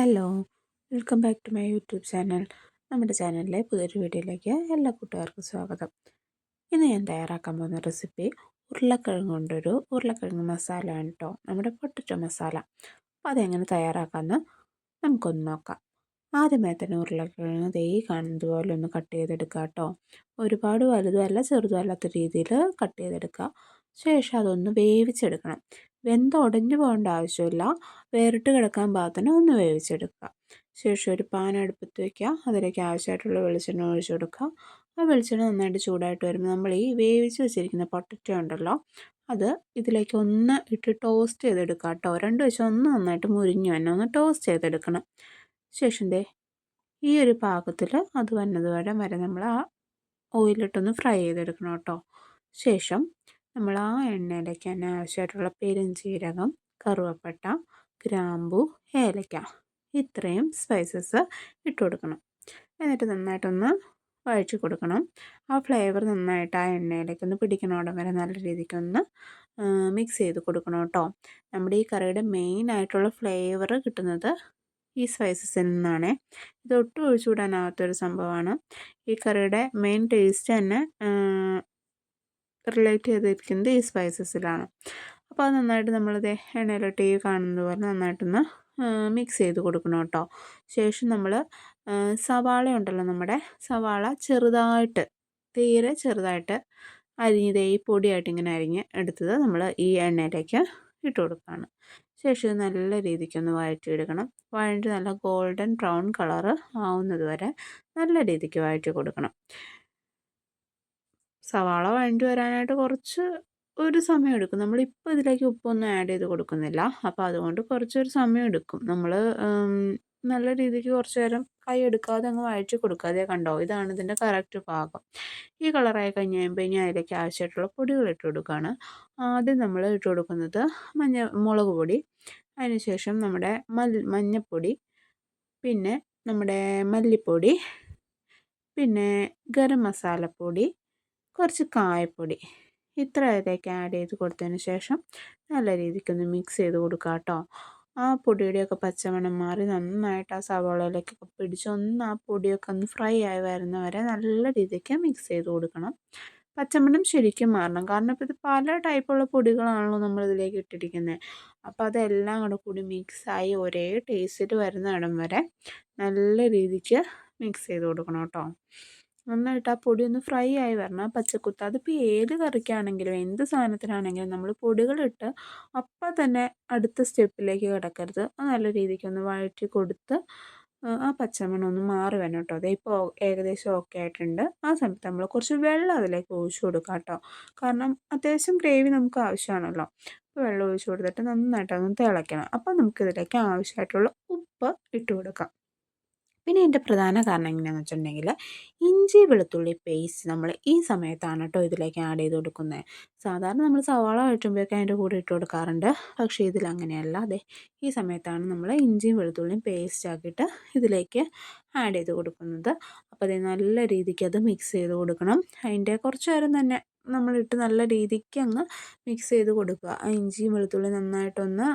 Hello welcome back to my YouTube channel. നമ്മുടെ ചാനലിലെ പുതിയൊരു വീഡിയോയിലേക്ക് എല്ലാ കൂട്ടുകാർക്കും സ്വാഗതം. ഇന്ന് ഞാൻ തയ്യാറാക്കാൻ പോകുന്ന റെസിപ്പി ഉരുളക്കിഴങ്ങ് കൊണ്ടൊരു ഉരുളക്കിഴങ്ങ് മസാല ആണ് കേട്ടോ നമ്മുടെ പൊട്ടറ്റോ മസാല. അപ്പോൾ അതെങ്ങനെ തയ്യാറാക്കാമെന്ന് നമുക്കൊന്ന് നോക്കാം. ആദ്യമേ തന്നെ ഉരുളക്കിഴങ്ങ് ദേ കാണുന്നത് പോലെ ഒന്ന് കട്ട് ചെയ്തെടുക്കുക കേട്ടോ ഒരുപാട് വലുതും അല്ല ചെറുതും അല്ലാത്ത രീതിയിൽ കട്ട് ചെയ്തെടുക്കുക ശേഷം അതൊന്ന് വേവിച്ചെടുക്കണം. വെന്ത് ഉടഞ്ഞു പോകേണ്ട ആവശ്യമില്ല. വേറിട്ട് കിടക്കാൻ പാകത്തിന് ഒന്ന് വേവിച്ചെടുക്കുക. ശേഷം ഒരു പാൻ അടുപ്പത്ത് വയ്ക്കുക അതിലേക്ക് ആവശ്യമായിട്ടുള്ള വെളിച്ചെണ്ണ ഒഴിച്ചു കൊടുക്കുക. ആ വെളിച്ചെണ്ണ നന്നായിട്ട് ചൂടായിട്ട് വരുമ്പോൾ നമ്മൾ ഈ വേവിച്ച് വെച്ചിരിക്കുന്ന പൊട്ടറ്റോ ഉണ്ടല്ലോ അത് ഇതിലേക്ക് ഒന്ന് ഇട്ട് ടോസ്റ്റ് ചെയ്തെടുക്കുക കേട്ടോ. രണ്ട് വശം ഒന്ന് നന്നായിട്ട് മുരിഞ്ഞു തന്നെ ഒന്ന് ടോസ്റ്റ് ചെയ്തെടുക്കണം. ശേഷം ദേ ഈ ഒരു പാകത്തിൽ അത് വന്നത് വരെ വരെ നമ്മൾ ആ ഓയിലിട്ടൊന്ന് ഫ്രൈ ചെയ്തെടുക്കണം കേട്ടോ. ശേഷം നമ്മൾ ആ എണ്ണയിലേക്ക് തന്നെ ആവശ്യമായിട്ടുള്ള പെരുംജീരകം കറുവപ്പട്ട ഗ്രാമ്പു ഏലക്ക ഇത്രയും സ്പൈസസ് ഇട്ട് കൊടുക്കണം. എന്നിട്ട് നന്നായിട്ടൊന്ന് വഴിച്ചു കൊടുക്കണം. ആ ഫ്ലേവർ നന്നായിട്ട് ആ എണ്ണയിലേക്ക് ഒന്ന് പിടിക്കണോടം വരെ നല്ല രീതിക്കൊന്ന് മിക്സ് ചെയ്ത് കൊടുക്കണം കേട്ടോ. നമ്മുടെ ഈ കറിയുടെ മെയിൻ ആയിട്ടുള്ള ഫ്ലേവർ കിട്ടുന്നത് ഈ സ്പൈസസിൽ നിന്നാണ്. ഇത് ഒട്ടും ഒഴിച്ചുകൂടാനാവാത്തൊരു സംഭവമാണ്. ഈ കറിയുടെ മെയിൻ ടേസ്റ്റ് തന്നെ റിലേറ്റ് ചെയ്തിരിക്കുന്നത് ഈ സ്പൈസസിലാണ് അപ്പോൾ അത് നന്നായിട്ട് നമ്മളിത് എണ്ണയിലിട്ട് ഈ കാണുന്നത് പോലെ നന്നായിട്ടൊന്ന് മിക്സ് ചെയ്ത് കൊടുക്കണം കേട്ടോ. ശേഷം നമ്മൾ സവാള ഉണ്ടല്ലോ നമ്മുടെ സവാള ചെറുതായിട്ട് തീരെ ചെറുതായിട്ട് അരിഞ്ഞത് ഈ പൊടിയായിട്ട് ഇങ്ങനെ അരിഞ്ഞ് എടുത്തത് നമ്മൾ ഈ എണ്ണയിലേക്ക് ഇട്ട് കൊടുക്കുകയാണ് ശേഷം നല്ല രീതിക്കൊന്ന് വഴറ്റിയെടുക്കണം. വഴറ്റി നല്ല ഗോൾഡൻ ബ്രൗൺ കളറ് ആവുന്നത് വരെ നല്ല രീതിക്ക് വഴറ്റി കൊടുക്കണം. സവാള വഴണ്ടി വരാനായിട്ട് കുറച്ച് ഒരു സമയം എടുക്കും. നമ്മളിപ്പോൾ ഇതിലേക്ക് ഉപ്പൊന്നും ആഡ് ചെയ്ത് കൊടുക്കുന്നില്ല. അപ്പോൾ അതുകൊണ്ട് കുറച്ചൊരു സമയം എടുക്കും. നമ്മൾ നല്ല രീതിക്ക് കുറച്ച് നേരം കൈ എടുക്കാതെ അങ്ങ് വഴറ്റി കൊടുക്കാതെ കണ്ടോ? ഇതാണ് ഇതിന്റെ കറക്റ്റ് പാകം ഈ കളറായി കഴിഞ്ഞ് കഴിയുമ്പോൾ ഇനി അതിലേക്ക് ആവശ്യമായിട്ടുള്ള പൊടികൾ ഇട്ട് കൊടുക്കുകയാണ്. ആദ്യം നമ്മൾ ഇട്ട് കൊടുക്കുന്നത് മഞ്ഞ മുളക് പൊടി. അതിനുശേഷം നമ്മുടെ മൽ മഞ്ഞപ്പൊടി. പിന്നെ നമ്മുടെ മല്ലിപ്പൊടി. പിന്നെ ഗരം മസാലപ്പൊടി. കുറച്ച് കായപ്പൊടി ഇത്ര ആഡ് ചെയ്ത് കൊടുത്തതിന് ശേഷം നല്ല രീതിക്കൊന്ന് മിക്സ് ചെയ്ത് കൊടുക്കുക കേട്ടോ ആ പൊടിയുടെയൊക്കെ പച്ചമണം മാറി നന്നായിട്ട് ആ സവാളയിലേക്കൊക്കെ പിടിച്ച് ഒന്ന് ആ പൊടിയൊക്കെ ഒന്ന് ഫ്രൈ ആയി വരുന്ന വരെ നല്ല രീതിക്ക് മിക്സ് ചെയ്ത് കൊടുക്കണം. പച്ചമണം ശരിക്കും മാറണം. കാരണം ഇപ്പോൾ ഇത് പല ടൈപ്പുള്ള പൊടികളാണല്ലോ നമ്മൾ ഇതിലേക്ക് ഇട്ടിരിക്കുന്നത് അപ്പോൾ അതെല്ലാം കൂടെ കൂടി മിക്സായി ഒരേ ടേസ്റ്റിൽ വരുന്ന ഇടം വരെ നല്ല രീതിക്ക് മിക്സ് ചെയ്ത് കൊടുക്കണം കേട്ടോ നന്നായിട്ട് ആ പൊടി ഒന്ന് ഫ്രൈ ആയി വരണം. ആ പച്ചക്കുത്ത്. അതിപ്പോൾ ഏത് കറിക്കാണെങ്കിലും എന്ത് സാധനത്തിനാണെങ്കിലും നമ്മൾ പൊടികളിട്ട് അപ്പം തന്നെ അടുത്ത സ്റ്റെപ്പിലേക്ക് കിടക്കരുത്. അത് നല്ല രീതിക്ക് ഒന്ന് വഴറ്റി കൊടുത്ത് ആ പച്ചമണം ഒന്ന് മാറി വരണം കേട്ടോ. അതേ ഇപ്പോൾ ഏകദേശം ഓക്കെ ആയിട്ടുണ്ട്. ആ സമയത്ത് നമ്മൾ കുറച്ച് വെള്ളം അതിലേക്ക് ഒഴിച്ചു കൊടുക്കാം കേട്ടോ. കാരണം അത്യാവശ്യം ഗ്രേവി നമുക്ക് ആവശ്യമാണല്ലോ. അപ്പോൾ വെള്ളം ഒഴിച്ചു കൊടുത്തിട്ട് നന്നായിട്ട് ഒന്ന് തിളയ്ക്കണം. അപ്പോൾ നമുക്കിതിലേക്ക് ആവശ്യമായിട്ടുള്ള ഉപ്പ് ഇട്ട് കൊടുക്കാം. പിന്നെ ഇതിന്റെ പ്രധാന കാരണം എങ്ങനെയാണെന്ന് വെച്ചിട്ടുണ്ടെങ്കിൽ ഇഞ്ചി വെളുത്തുള്ളി പേസ്റ്റ് നമ്മൾ ഈ സമയത്താണ് കേട്ടോ ഇതിലേക്ക് ആഡ് ചെയ്ത് കൊടുക്കുന്നത് സാധാരണ നമ്മൾ സവാള വഴറ്റുമ്പോഴൊക്കെ അതിന്റെ കൂടെ ഇട്ട് കൊടുക്കാറുണ്ട്. പക്ഷേ ഇതിൽ അങ്ങനെയല്ല. അതെ ഈ സമയത്താണ് നമ്മൾ ഇഞ്ചിയും വെളുത്തുള്ളിയും പേസ്റ്റ് ആക്കിയിട്ട് ഇതിലേക്ക് ആഡ് ചെയ്ത് കൊടുക്കുന്നത്. അപ്പോൾ അത് നല്ല രീതിക്ക് അത് മിക്സ് ചെയ്ത് കൊടുക്കണം. അതിന്റെ കുറച്ച് നേരം തന്നെ നമ്മളിട്ട് നല്ല രീതിക്ക് അങ്ങ് മിക്സ് ചെയ്ത് കൊടുക്കുക. ഇഞ്ചിയും വെളുത്തുള്ളി നന്നായിട്ടൊന്ന്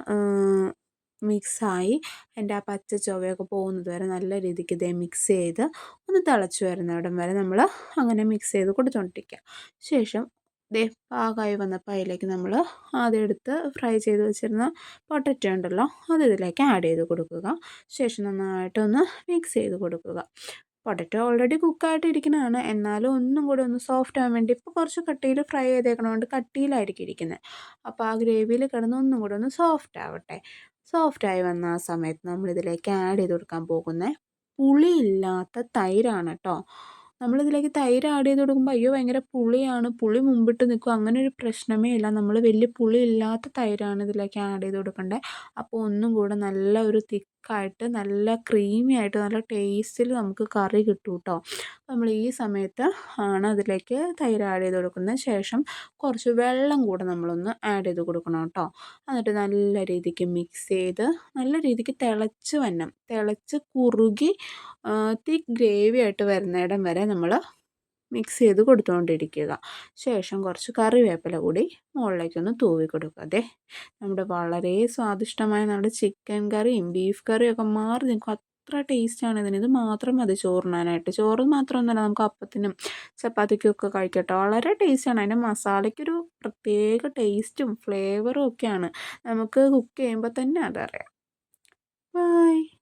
മിക്സായി അതിന്റെ ആ പച്ച ചുവയൊക്കെ പോകുന്നത് വരെ നല്ല രീതിക്ക് ഇതേ മിക്സ് ചെയ്ത് ഒന്ന് തിളച്ച് വരുന്നിടം വരെ നമ്മൾ അങ്ങനെ മിക്സ് ചെയ്ത് കൊടുത്തുകൊണ്ടിരിക്കുക ശേഷം ദേ പാകമായി വന്നപ്പോൾ അതിലേക്ക് നമ്മൾ എടുത്ത് ഫ്രൈ ചെയ്ത് വെച്ചിരുന്ന പൊട്ടറ്റോ ഉണ്ടല്ലോ അത് ഇതിലേക്ക് ആഡ് ചെയ്ത് കൊടുക്കുക. ശേഷം നന്നായിട്ടൊന്ന് മിക്സ് ചെയ്ത് കൊടുക്കുക. പൊട്ടറ്റോ ഓൾറെഡി കുക്കായിട്ട് ഇരിക്കുന്നതാണ് എന്നാലും ഒന്നും കൂടെ ഒന്ന് സോഫ്റ്റ് ആവാൻ വേണ്ടി ഇപ്പോൾ കുറച്ച് കട്ടിയിൽ ഫ്രൈ ചെയ്തേക്കണതുകൊണ്ട് കട്ടിയിലായിരിക്കും ഇരിക്കുന്നത്. അപ്പോൾ ആ ഗ്രേവിയിൽ കിടന്ന് ഒന്നും കൂടെ ഒന്ന് സോഫ്റ്റ് ആവട്ടെ. സോഫ്റ്റായി വന്ന ആ സമയത്ത് നമ്മളിതിലേക്ക് ആഡ് ചെയ്ത് കൊടുക്കാൻ പോകുന്നത് പുളിയില്ലാത്ത തൈരാണ് കേട്ടോ നമ്മളിതിലേക്ക് തൈര് ആഡ് ചെയ്ത് കൊടുക്കുമ്പോൾ അയ്യോ ഭയങ്കര പുളിയാണ് പുളി മുമ്പിട്ട് നിൽക്കും അങ്ങനെ ഒരു പ്രശ്നമേ ഇല്ല. നമ്മൾ വലിയ പുളി ഇല്ലാത്ത തൈരാണ് ഇതിലേക്ക് ആഡ് ചെയ്ത് കൊടുക്കേണ്ടത് അപ്പോൾ ഒന്നും കൂടെ നല്ല ഒരു തിക്കായിട്ട് നല്ല ക്രീമി ആയിട്ട് നല്ല ടേസ്റ്റിൽ നമുക്ക് കറി കിട്ടും കേട്ടോ നമ്മൾ ഈ സമയത്ത് ആണ് അതിലേക്ക് തൈര് ആഡ് ചെയ്ത് കൊടുക്കുന്നത് ശേഷം കുറച്ച് വെള്ളം കൂടെ നമ്മളൊന്ന് ആഡ് ചെയ്ത് കൊടുക്കണം കേട്ടോ. എന്നിട്ട് നല്ല രീതിക്ക് മിക്സ് ചെയ്ത് നല്ല രീതിക്ക് തിളച്ച് വന്നം തിളച്ച് കുറുകി തിക്ക് ഗ്രേവി ആയിട്ട് വരുന്നിടം വരെ നമ്മൾ മിക്സ് ചെയ്ത് കൊടുത്തുകൊണ്ടിരിക്കുക ശേഷം കുറച്ച് കറിവേപ്പില കൂടി മുകളിലേക്കൊന്ന് തൂവി കൊടുക്കുക അതെ നമ്മുടെ വളരെ സ്വാദിഷ്ടമായ നമ്മുടെ ചിക്കൻ കറിയും ബീഫ് കറിയും ഒക്കെ മാറി നിൽക്കും. അത്ര ടേസ്റ്റാണ് ഇതിന്. ഇത് മാത്രം മതി ചോറിനായിട്ട് ചോറ് മാത്രമൊന്നുമല്ല നമുക്ക് അപ്പത്തിനും ചപ്പാത്തിക്കും ഒക്കെ കഴിക്കട്ടെ. വളരെ ടേസ്റ്റാണ്. അതിന്റെ മസാലയ്ക്കൊരു പ്രത്യേക ടേസ്റ്റും ഫ്ലേവറും ഒക്കെയാണ്. നമുക്ക് കുക്ക് ചെയ്യുമ്പോൾ തന്നെ അതറിയാം. ബൈ.